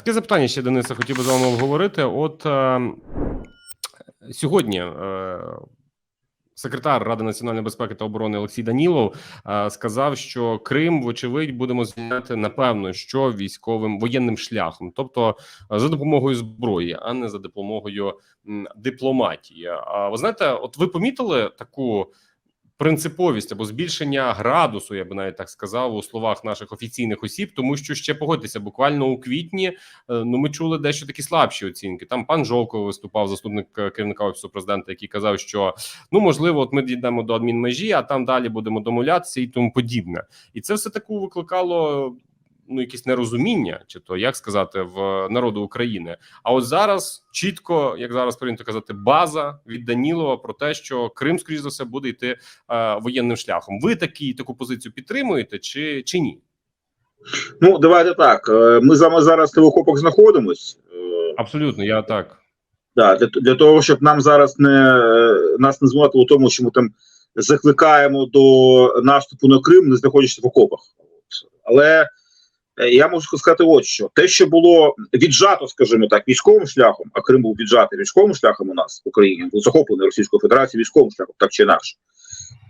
таке запитання ще Дениса хотів би з вами обговорити. От е, сьогодні е, секретар Ради національної безпеки та оборони Олексій Данілов е, сказав, що Крим, вочевидь, будемо звільняти напевно, що військовим воєнним шляхом, тобто е, за допомогою зброї, а не за допомогою м, дипломатії. А ви знаєте, от ви помітили таку принциповість або збільшення градусу, я би навіть так сказав, у словах наших офіційних осіб, тому що ще погодьтеся, буквально у квітні е, ну ми чули дещо такі слабші оцінки. Там пан Жовков виступав, заступник е, керівника офісу президента, який казав, що ну можливо, от ми дійдемо до адмінмежі, а там далі будемо домовлятися і тому подібне. І це все таку викликало. Ну, якісь нерозуміння, чи то як сказати в народу України. А от зараз чітко, як зараз прийнято казати, база від Данілова про те, що Крим, скоріш за все, буде йти е, воєнним шляхом. Ви такі таку позицію підтримуєте, чи, чи ні? Ну, давайте так. е, Ми з вами зараз в окопах знаходимось. Абсолютно, я так. Да, для, для того, щоб нам зараз не е, нас не звинуватили у тому, що ми там закликаємо до наступу на Крим, не знаходячись в окопах. Але я можу сказати, от що те, що було віджато, скажімо так, військовим шляхом, а Крим був віджатий військовим шляхом у нас в Україні, був захоплений Російською Федерацією військовим шляхом, так чи інакше.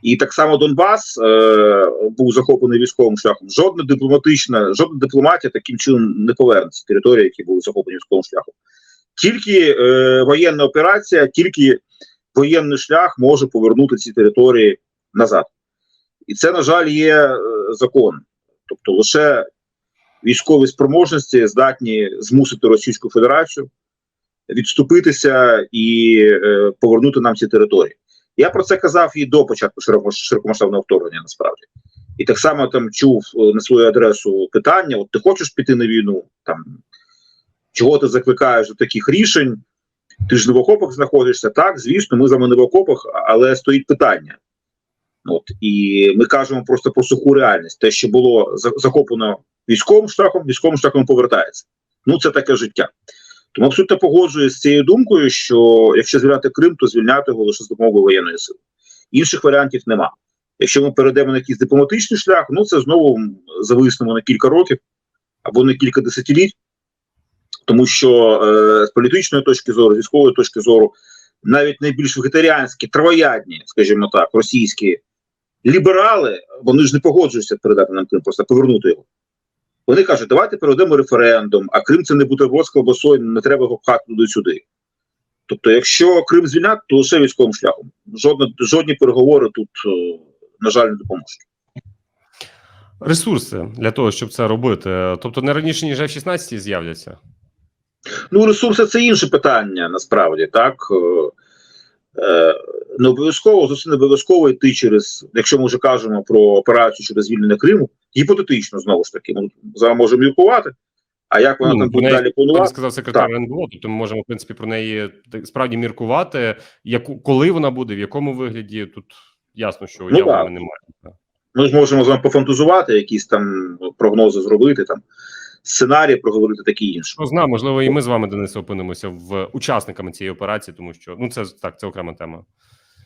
І так само Донбас е, був захоплений військовим шляхом. Жодна дипломатична, жодна дипломатія таким чином не повернеться території, які були захоплені військовим шляхом. Тільки е, воєнна операція, тільки воєнний шлях може повернути ці території назад. І це, на жаль, є е, закон. Тобто лише військові спроможності здатні змусити Російську Федерацію відступитися і е, повернути нам ці території. Я про це казав і до початку широкомасштабного вторгнення, насправді. І так само там чув е, на свою адресу питання: от ти хочеш піти на війну? Там чого ти закликаєш до таких рішень? Ти ж не в окопах знаходишся. Так, звісно, ми з вами не в окопах, але стоїть питання. От і ми кажемо просто про суху реальність. Те, що було захоплено військовим шляхом, військовим шляхом повертається. Ну це таке життя. Тому абсолютно погоджуюсь з цією думкою, що якщо звільняти Крим, то звільняти його лише з допомогою воєнної сили. Інших варіантів нема. Якщо ми перейдемо на якийсь дипломатичний шлях, ну це знову зависнемо на кілька років або на кілька десятиліть, тому що е, з політичної точки зору, з військової точки зору, навіть найбільш вегетаріанські, травоядні, скажімо так, російські ліберали, вони ж не погоджуються передати нам Крим, просто повернути його. Вони кажуть, давайте проведемо референдум, а Крим це не бутерброд з колбасою, не треба його пхати туди-сюди. Тобто, якщо Крим звільнять, то лише військовим шляхом. Жодно, жодні переговори тут, е, на жаль, не допоможуть. Ресурси для того, щоб це робити. Тобто не раніше, ніж F-16 з'являться. Ну, ресурси це інше питання, насправді, так. Е, не обов'язково, зовсім не обов'язково йти через, якщо ми вже кажемо про операцію щодо звільнення Криму, гіпотетично, знову ж таки, ми зараз можемо міркувати, а як вона Ну, там буде далі планувати? сказав секретар РНБО, тобто ми можемо в принципі про неї так, справді міркувати. Яку коли вона буде, в якому вигляді тут ясно, що Ну, так. ми. Ми ж можемо з вами пофантазувати, якісь там прогнози зробити, там сценарії проговорити такі інше. Хто знає, можливо, і ми з вами Денис опинимося в учасниками цієї операції, тому що ну це так, це окрема тема.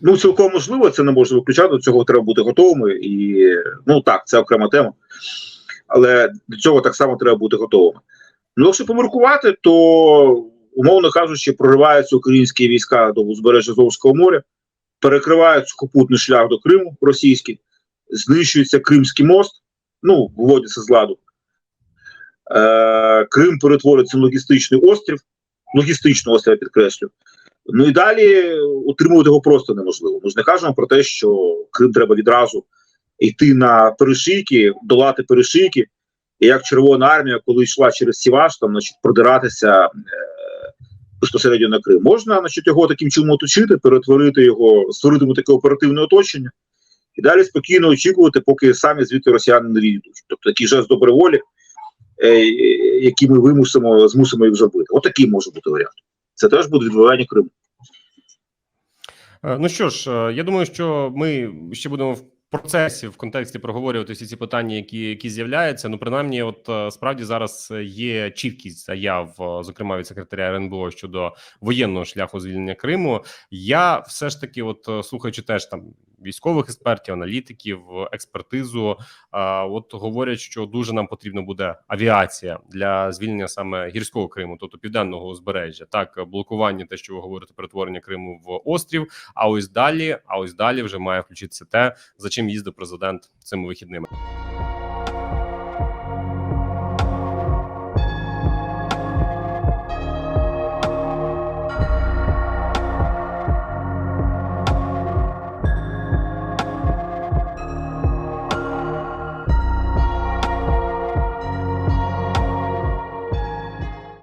Ну, цілком можливо, це не можна виключати, до цього треба бути готовими. І ну так, це окрема тема. Але до цього так само треба бути готовими. Ну, якщо поміркувати, то, умовно кажучи, прориваються українські війська до узбережжя Азовського моря, перекривають сухопутний шлях до Криму російський, знищується Кримський мост, ну, вводиться з ладу. Е, Крим перетворюється на логістичний острів, логістичний острів, я підкреслю. Ну і далі утримувати його просто неможливо. Ми ж не кажемо про те, що Крим треба відразу йти на перешийки, долати перешийки, і як Червона армія, коли йшла через Сіваш, там, значить, продиратися е, безпосередньо на Крим. Можна значить, його таким чином оточити, перетворити його, створити таке оперативне оточення, і далі спокійно очікувати, поки самі звідти росіяни не відійдуть. Тобто такий жест доброї е, ми вимусимо, змусимо їх зробити. Отакий може бути варіант. Це теж буде відвоювання Криму. Е, Ну що ж, е, я думаю, що ми ще будемо в процесі в контексті проговорювати всі ці питання, які які з'являються. Ну, принаймні, от справді зараз є чіткість заяв, зокрема від секретаря РНБО щодо воєнного шляху звільнення Криму. Я все ж таки, от слухаючи теж там військових експертів, аналітиків, експертизу. От говорять, що дуже нам потрібна буде авіація для звільнення саме гірського Криму, тобто південного узбережжя. Так, блокування, те, що ви говорите, перетворення Криму в острів. А ось далі, а ось далі вже має включитися те, за чим їздив президент цими вихідними.